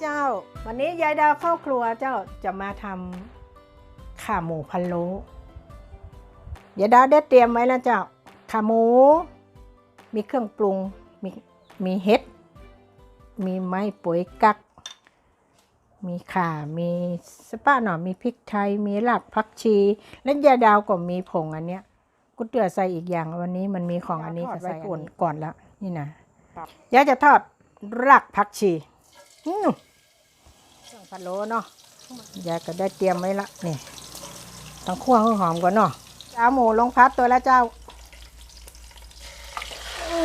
เจ้า วันนี้ยายดาวเข้าครัวเจ้าจะมาทำขาหมูพะโล้ยายดาวได้เตรียมไว้แล้วเจ้าขาหมู มีเครื่องปรุง มีมีเห็ด มีไม้ปุ๋ยกัก มีข่า มีสปาหน่อ มีพริกไทย มีหลักผักชี และยายดาวก็มีผงอันเนี้ยกูเตือใส่อีกอย่างวันนี้มันมีของอันนี้ก็ใส่ก่อนก่อนแล้วนี่นะยายจะทอดรากผักชี อืม เครื่องพะโล้เนาะยายก็ได้เตรียมไว้ละนี่ต้องคั่วให้หอมก่อนเนาะเอาหมูลงพัดตัวแล้วเจ้าโอ้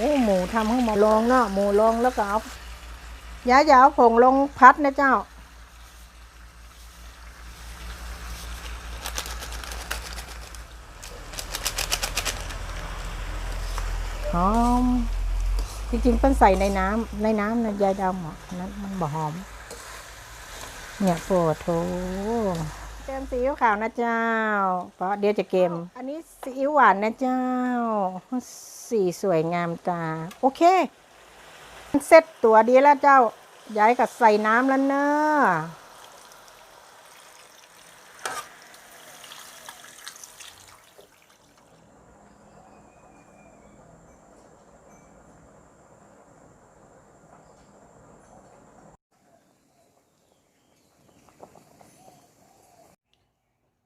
หหมูทำให้มูลงเนาะหมูลงแล้วก็เอายายจะเอาผงลงพัดนะเจ้าหอมจริงๆเป็นใส่ในน้ำในน้ำนะยายดำอะนั้นมันบ่หอม เนี่ยโปรโถเติมซีอิ๊วขาวนะเจ้า เพราะเดี๋ยวจะเกม อันนี้ซีอิ๊วหวานนะเจ้า สีสวยงามตา โอเค เสร็จตัวดีแล้วเจ้า ย้ายกับใส่น้ำแล้วเนอะ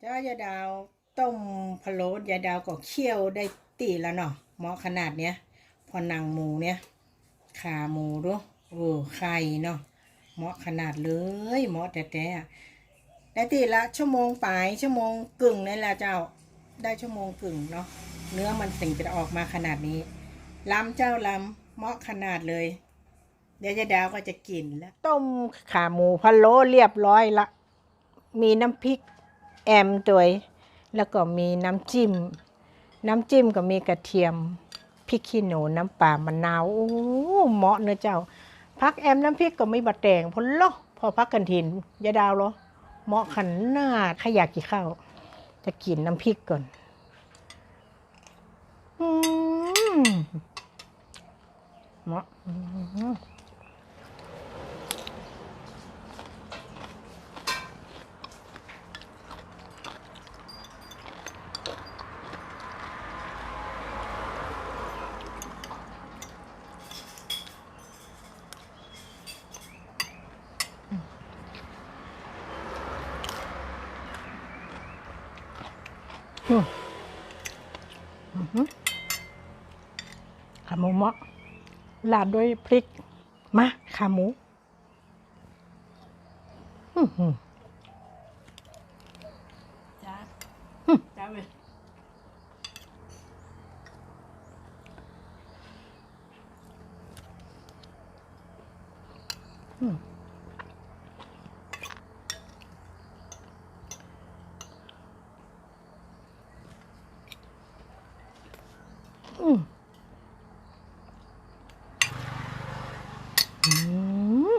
จ้ายาดาวต้มพะโล้ยาดาวก็เคี่ยวได้ตีแล้วเนาะเหมาะขนาดเนี้ยพอหนังหมูเนี้ยขาหมูด้วยโอ้ไข่เนาะเหมาะขนาดเลยเหมาะแต่แต่อะได้ตีละชั่วโมงปลายชั่วโมงกึ่งนั่แหละเจ้าได้ชั่วโมงกึ่งเนาะเนื้อมันถึงจะออกมาขนาดนี้ล้ำเจ้าล้ำเหมาะขนาดเลย เดี๋ยวยายดาวก็จะกินแล้ว ต้มขาหมูพะโล้เรียบร้อยละ มีน้ำพริก แอมตัวยแล้วก็มีน้ำจิ้ม น้ำจิ้มก็มีกระเทียมพริกขี้หนูน้ำปลามะนาวโอ้เหมาะเนอะเจ้าพักแอมน้ำพริกก็ไม่บะแตงพนโลพอพักกันถินยายดาวเหรอเหมาะขันาดใครอยากกินข้าวจะกินน้ำพริกก่อนอืมเหมาะอืม อืมอื้อหือ ขาหมูเมาะราดด้วยพริก มาขาหมูอื้อหือจ้าอืมจ้าเว้ยอืม อืม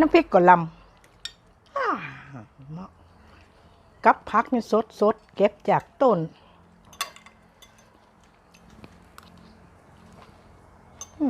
น้ำพริ กับพักนี่สดสดเก็บจากต้นอื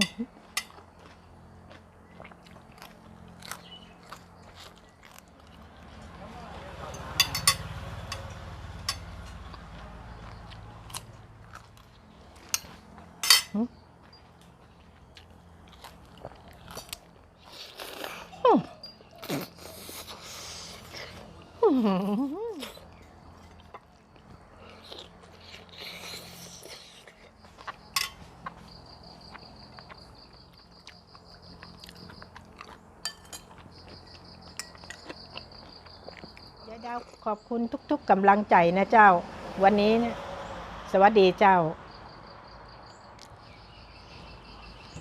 ดาวขอบคุณทุกๆกำลังใจนะเจ้า วันนี้สวัสดีเจ้า